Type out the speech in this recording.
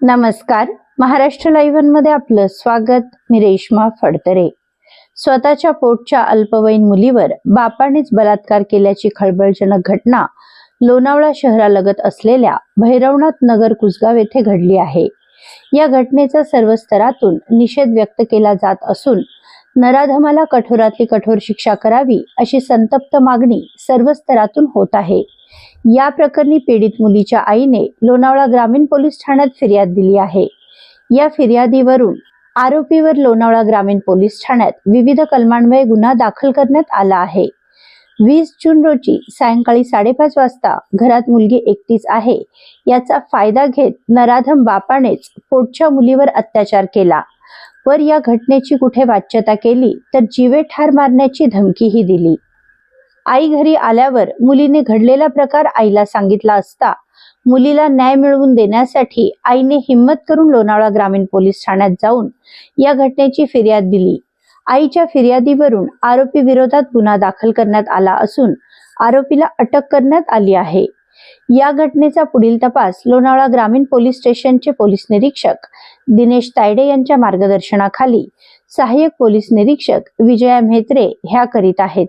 नमस्कार. महाराष्ट्र लाईव्हमध्ये आपलं स्वागत. मी रेश्मा फडतरे. स्वतःच्या पोटच्या अल्पवयीन मुलीवर बापानेच बलात्कार केल्याची खळबळजनक घटना लोणावळा शहरालगत असलेल्या भैरवनाथ नगर कुसगाव येथे घडली आहे. या घटनेचा सर्व स्तरातून निषेध व्यक्त केला जात असून नराधमाला कठोरातली कठोर शिक्षा करावी अशी संतप्त मागणी सर्व स्तरातून होत आहे. या प्रकरणी पीडित मुलीच्या आईने लोणावळा ग्रामीण पोलीस ठाण्यात फिर्याद दिली आहे. या फिर्यादीवरून आरोपीवर लोणावळा ग्रामीण पोलीस ठाण्यात विविध कलमान्वये गुन्हा दाखल करण्यात आला आहे. वीस जून रोजी सायंकाळी साडेपाच वाजता घरात मुलगी एकटीच आहे. याचा फायदा घेत नराधम बापानेच पोटच्या मुलीवर अत्याचार केला. वर या घटनेची कुठे वाच्यता केली तर जीवे ठार मारण्याची धमकीही दिली. आई घरी आल्यावर मुलीने घडलेला प्रकार आईला सांगितला असता मुलीला न्याय मिळवून देण्यासाठी आईने हिम्मत करून लोणावळा ग्रामीण पोलीस ठाण्यात जाऊन या घटनेची फिर्याद दिली. आईच्या फिर्यादीवरून आरोपी विरोधात गुन्हा दाखल करण्यात आला असून आरोपीला अटक करण्यात आली आहे. या घटनेचा पुढील तपास लोणावळा ग्रामीण पोलीस स्टेशनचे पोलीस निरीक्षक दिनेश तायडे यांच्या मार्गदर्शनाखाली सहाय्यक पोलीस निरीक्षक विजया म्हेत्रे ह्या करीत आहेत.